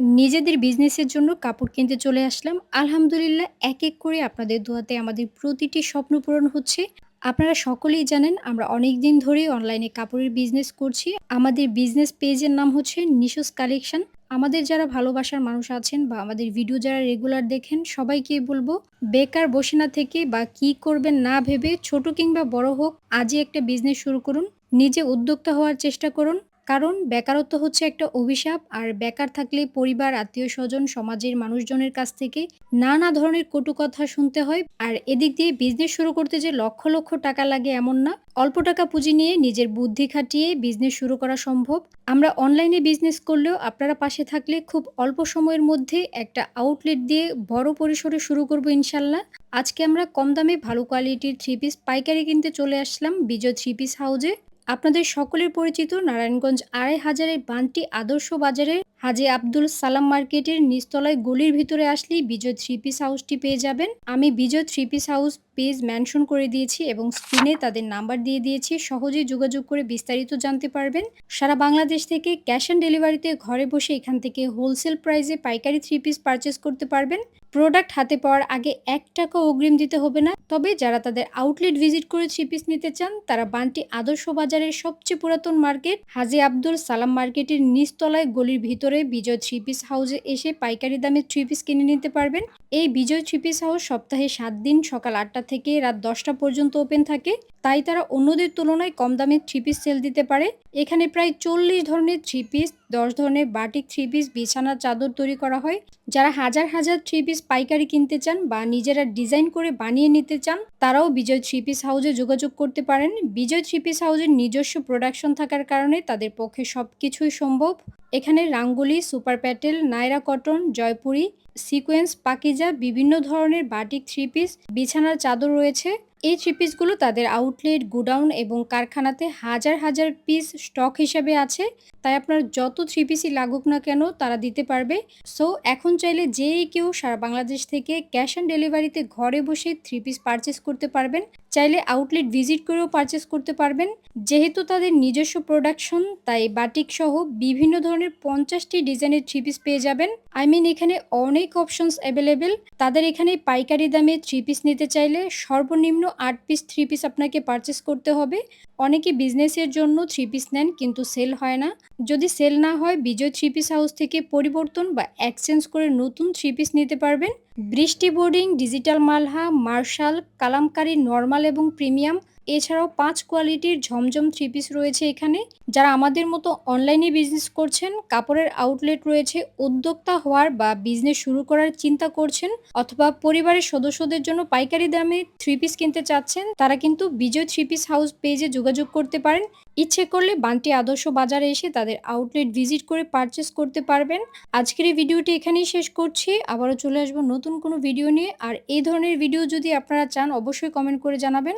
নিজেদের বিজনেসের জন্য কাপড় কিনতে চলে আসলাম। আলহামদুলিল্লাহ এক, এক করে আপনাদের দোয়াতে আমাদের প্রতিটি স্বপ্ন পূরণ হচ্ছে। আপনারা সকলেই জানেন আমরা অনেক দিন ধরেই অনলাইনে কাপড়ের বিজনেস করছি। আমাদের বিজনেস পেজের নাম হচ্ছে নিশোস কালেকশন। আমাদের যারা ভালোবাসার মানুষ আছেন বা আমাদের ভিডিও যারা রেগুলার দেখেন সবাইকেই বলব বেকার বসে না থেকে বা কি করবেন না ভেবে ছোট কিংবা বড় হোক আজই একটা বিজনেস শুরু করুন। নিজে উদ্যোক্তা হওয়ার চেষ্টা করুন। কারণ বেকারত্ব হচ্ছে একটা অভিশাপ আর বেকার থাকলে পরিবার, আত্মীয় স্বজন সমাজের মানুষজনের কাছ থেকে নানা ধরনের কটু কথা শুনতে হয়। আর এদিক দিয়ে বিজনেস শুরু করতে যে লক্ষ, লক্ষ টাকা লাগে এমন না। অল্প টাকা পুঁজি নিয়ে নিজের বুদ্ধি খাটিয়ে বিজনেস শুরু করা সম্ভব। আমরা অনলাইনে বিজনেস করলেও আপনারা পাশে থাকলে খুব অল্প সময়ের মধ্যে একটা আউটলেট দিয়ে বড় পরিসরে শুরু করব ইনশাল্লাহ। আজকে আমরা কম দামে ভালো কোয়ালিটির থ্রি পিস পাইকারি কিনতে চলে আসলাম বিজয় থ্রি পিস হাউজে। আপনাদের সকলের পরিচিত নারায়ণগঞ্জ আড়াই হাজারের বান্টি আদর্শ বাজারে হাজি আব্দুল সালাম মার্কেটের নিচতলায় গলির ভিতরে আসলেই বিজয় থ্রি পিস হাউসটি পেয়ে যাবেন। আমি Bijoy three piece house page mention করে দিয়েছি এবং স্ক্রিনে তাদের নাম্বার দিয়ে দিয়েছি, সহজেই যোগাযোগ করে বিস্তারিত জানতে পারবেন। সারা বাংলাদেশ থেকে ক্যাশ অন ডেলিভারিতে ঘরে বসে এখান থেকে হোলসেল প্রাইসে পাইকারি থ্রি পিস পারচেস করতে পারবেন। প্রোডাক্ট হাতে পাওয়ার আগে এক টাকা অগ্রিম দিতে হবে না, তবে যারা তাদের আউটলেট ভিজিট করে থ্রি পিস নিতে চান, তারা বান্টি আদর্শ বাজারের সবচেয়ে পুরাতন মার্কেট হাজি আব্দুল সালাম মার্কেটের নিচতলায় গলির ভিতরে বিজয় থ্রি পিস হাউসে এসে পাইকারি দামে থ্রি পিস কিনে নিতে পারবেন। এই বিজয় থ্রি পিস হাউস সপ্তাহে সাত দিন সকাল আটটা থেকে রাত দশটা পর্যন্ত ওপেন থাকে। তাই তারা অন্যদের তুলনায় কম দামে থ্রি পিস সেল দিতে পারে। এখানে প্রায় চল্লিশ ধরনের থ্রি পিস দশ ধরনের বাটিক থ্রি পিস বিছানার চাদর তৈরি করা হয়। যারা হাজার হাজার থ্রি পিস পাইকারি কিনতে চান বা নিজেরা ডিজাইন করে বানিয়ে নিতে চান, তারাও বিজয় থ্রি পিস হাউসে যোগাযোগ করতে পারেন। বিজয় থ্রি পিস হাউসের নিজস্ব প্রোডাকশন থাকার কারণে তাদের পক্ষে সব কিছুই সম্ভব। এখানে Rangoli super Patel Naira cotton Jaipuri sequence Pakiza, বিভিন্ন ধরনের বাটিক থ্রি পিস বিছানার চাদর রয়েছে। এই থ্রি পিসগুলো তাদের আউটলেট গুডাউন এবং কারখানাতে হাজার হাজার পিস স্টক হিসাবে আছে। তাই আপনার যত থ্রি পিসই লাগুক না কেন তারা দিতে পারবে। সো এখন চাইলে যে কেউ সারা বাংলাদেশ থেকে ক্যাশ অন ডেলিভারিতে ঘরে বসে থ্রি পিস পারচেস করতে পারবেন। চাইলে আউটলেট ভিজিট করেও পারচেস করতে পারবেন। যেহেতু তাদের নিজস্ব প্রোডাকশন তাই বাটিক সহ বিভিন্ন ধরনের পঞ্চাশটি ডিজাইনের থ্রি পিস পেয়ে যাবেন। আই মিন এখানে অনেক অপশনস অ্যাভেলেবেল তাদের এখানে পাইকারি দামে থ্রি পিস নিতে চাইলে সর্বনিম্ন আট পিস থ্রি পিস আপনাকে পারচেস করতে হবে। অনেকে বিজনেসের জন্য থ্রি পিস নেন, কিন্তু সেল হয় না। যদি সেল না হয়, বিজয় থ্রি পিস হাউস থেকে পরিবর্তন বা এক্সচেঞ্জ করে নতুন থ্রি পিস নিতে পারবেন। বৃষ্টি বোর্ডিং ডিজিটাল মালহা, মার্শাল, কালামকারি, নর্মাল এবং প্রিমিয়াম, এছাড়াও পাঁচ কোয়ালিটির ঝমঝম থ্রি পিস রয়েছে এখানে। যারা আমাদের মতো অনলাইনে বিজনেস করছেন, কাপড়ের আউটলেট রয়েছে, উদ্যোক্তা হওয়ার বা বিজনেস শুরু করার চিন্তা করছেন, অথবা পরিবারের সদস্যদের জন্য পাইকারি দামে থ্রি পিস কিনতে চাচ্ছেন, তারা কিন্তু বিজয় থ্রি পিস হাউস পেজে যোগাযোগ করতে পারেন। ইচ্ছে করলে বান্টি আদর্শ বাজারে এসে তাদের আউটলেট ভিজিট করে পারচেস করতে পারবেন। আজকের এই ভিডিওটি এখানেই শেষ করছি, আবারও চলে আসব নতুন কোনো ভিডিও নিয়ে। আর এই ধরনের ভিডিও যদি আপনারা চান, অবশ্যই কমেন্ট করে জানাবেন।